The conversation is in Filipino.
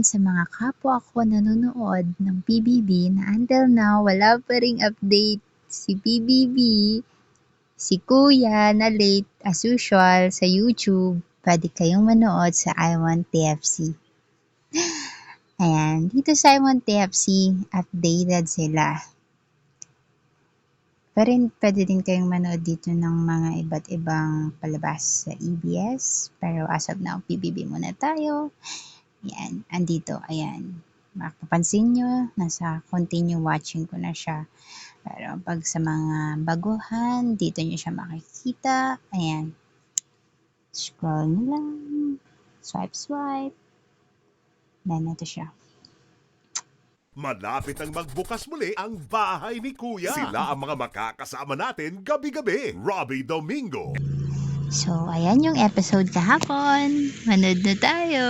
yan sa mga kapwa ko nanonood ng PBB na until now wala pa ring update si PBB, si Kuya na late as usual sa YouTube. Pwede kayong manood sa I Want TFC. Ayan, dito sa I Want TFC, updated sila. Pero pwede din kayong manood dito ng mga iba't ibang palabas sa EBS. Pero as of now, PBB muna tayo. Ayan, andito, ayan. Mapapansin nyo, nasa continue watching ko na siya. Pero pag sa mga baguhan, dito nyo siya makikita. Ayan. Scroll nyo lang. Swipe, swipe. Then, ito siya. Malapit ang magbukas muli ang bahay ni Kuya. Sila ang mga makakasama natin gabi-gabi. Robbie Domingo, So, ayan yung episode kahapon. Manood na tayo.